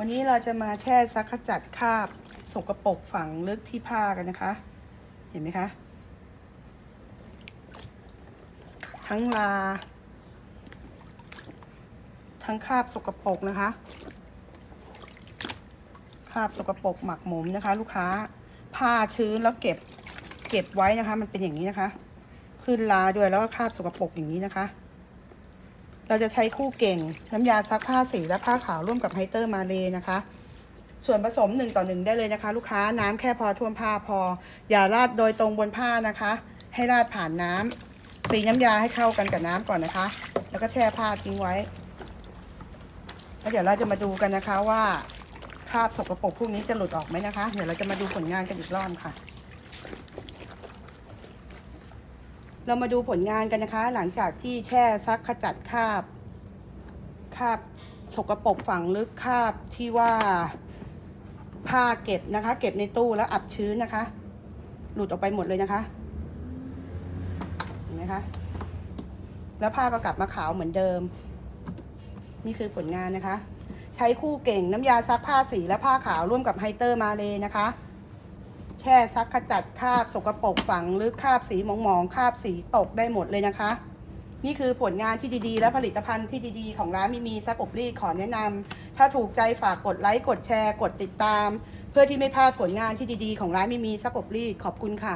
วันนี้เราจะมาแช่ซักขจัดคราบสกปรกฝังลึกที่ผ้ากันนะคะ เห็นไหมคะ ทั้งลา ทั้งคราบสกปรกนะคะ คราบสกปรกหมักหมมนะคะ ลูกค้า ผ้าชื้นแล้วเก็บเก็บไว้นะคะ มันเป็นอย่างนี้นะคะ ขึ้นลาด้วยแล้วก็คราบสกปรกอย่างนี้นะคะ เราจะใช้คู่เก่ง น้ำยาซักผ้าสีและผ้าขาวร่วมกับไฮเตอร์มาเลนะคะ ส่วนผสมหนึ่งต่อหนึ่งได้เลยนะคะ ลูกค้าน้ำแค่พอท่วมผ้าพอ อย่าราดโดยตรงบนผ้านะคะ ให้ราดผ่านน้ำตีน้ำยาให้เข้ากันกับน้ำก่อนนะคะ แล้วก็แช่ผ้าทิ้งไว้แล้วเดี๋ยวเราจะมาดูกันนะคะว่าคราบสกปรกพวกนี้จะหลุดออกไหมนะคะ เดี๋ยวเราจะมาดูผลงานกันอีกรอบค่ะ เรามาดูผลงานกันนะคะ หลังจากที่แช่ซักขจัดคราบคราบสกปรกฝังลึกคราบที่ว่าผ้าเก็บนะคะ เก็บในตู้แล้วอับชื้นนะคะ หลุดออกไปหมดเลยนะคะเห็นไหมคะแล้วผ้าก็กลับมาขาวเหมือนเดิม นี่คือผลงานนะคะ ใช้คู่เก่งน้ำยาซักผ้าสีและผ้าขาวร่วมกับไฮเตอร์มาเลยนะคะ แช่ซักขจัดคราบสกปรกฝังหรือคราบสีหมองๆคราบสีตกได้หมดเลยนะคะ นี่คือผลงานที่ดีๆ และผลิตภัณฑ์ที่ดีๆ ของร้านมีมีซักอบรีดขอแนะนำถ้าถูกใจฝากกดไลค์กดแชร์ กดติดตาม เพื่อที่ไม่พลาดผลงานที่ดีๆ ของร้านมีมีซักอบรีดขอบคุณค่ะ